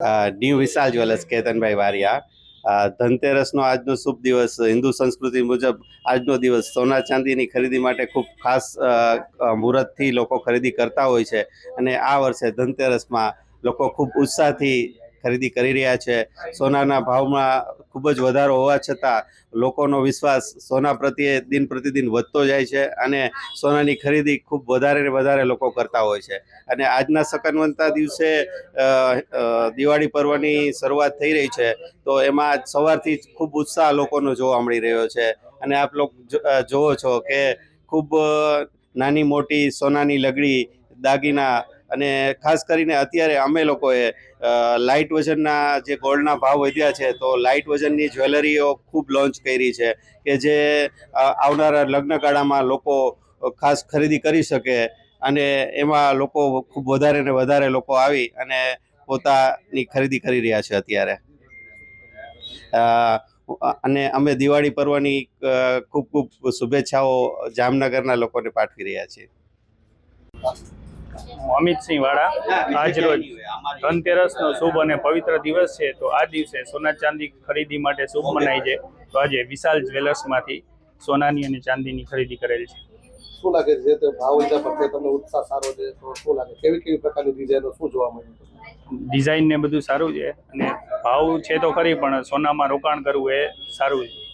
New Vishal jewellers, Ketanbhai Variya. ધનતેરસનો આજનો શુભ દિવસ, હિન્દુ સંસ્કૃતિ મુજબ આજનો દિવસ સોના ચાંદીની ખરીદી માટે ખૂબ ખાસ મુહૂર્તથી લોકો ખરીદી કરતા હોય છે. અને આ વર્ષે ધનતેરસમાં લોકો ખૂબ ઉત્સાહથી ખરીદી કરી રહ્યા છે. સોનાના ભાવમાં ખૂબ જ વધારો હોવા છતાં લોકોનો વિશ્વાસ સોના પ્રત્યે દિન પ્રતિદિન વધતો જાય છે અને સોનાની ખરીદી ખૂબ વધારે ને વધારે લોકો કરતા હોય છે. અને આજના સકનવંતા દિવસે દિવાળી પર્વની શરૂઆત થઈ રહી છે, તો એમાં આજ સવારથી જ ખૂબ ઉત્સાહ લોકોનો જોવા મળી રહ્યો છે. અને આપ લોકો જોવો છો કે ખૂબ નાની મોટી સોનાની લગડી દાગીના અને ખાસ કરીને અત્યારે અમે લોકોએ લાઇટ વજનના જે ગોલ્ડના ભાવ વધ્યા છે, તો લાઇટ વજનની જ્વેલરીઓ ખૂબ લોન્ચ કરી છે કે જે આવનારા લગ્નગાળામાં લોકો ખાસ ખરીદી કરી શકે અને એમાં લોકો ખૂબ વધારે ને વધારે લોકો આવી અને પોતાની ખરીદી કરી રહ્યા છે અત્યારે. અને અમે દિવાળી પર્વની ખૂબ ખૂબ શુભેચ્છાઓ જામનગરના લોકોને પાઠવી રહ્યા છીએ. અમિતસિંહ વાળા આજ રોજ ધનતેરસનો શુભ અને પવિત્ર દિવસ છે તો આ દિવસે સોના ચાંદી ખરીદી માટે શુભ મનાય છે તો આજે વિશાલ જ્વેલર્સમાંથી સોનાની અને ચાંદીની ખરીદી કરેલ છે. શું લાગે છે? જે તે ભાવ પ્રત્યે તમને ઉત્સાહ સારો છે તો શું લાગે? કેવી કેવી પ્રકારની ડિઝાઇનો શું જોવા મળ્યું ડિઝાઇન ને બધું સારું છે અને ભાવ છે તો ખરી પણ સોનામાં રોકાણ કરવું એ સારું છે.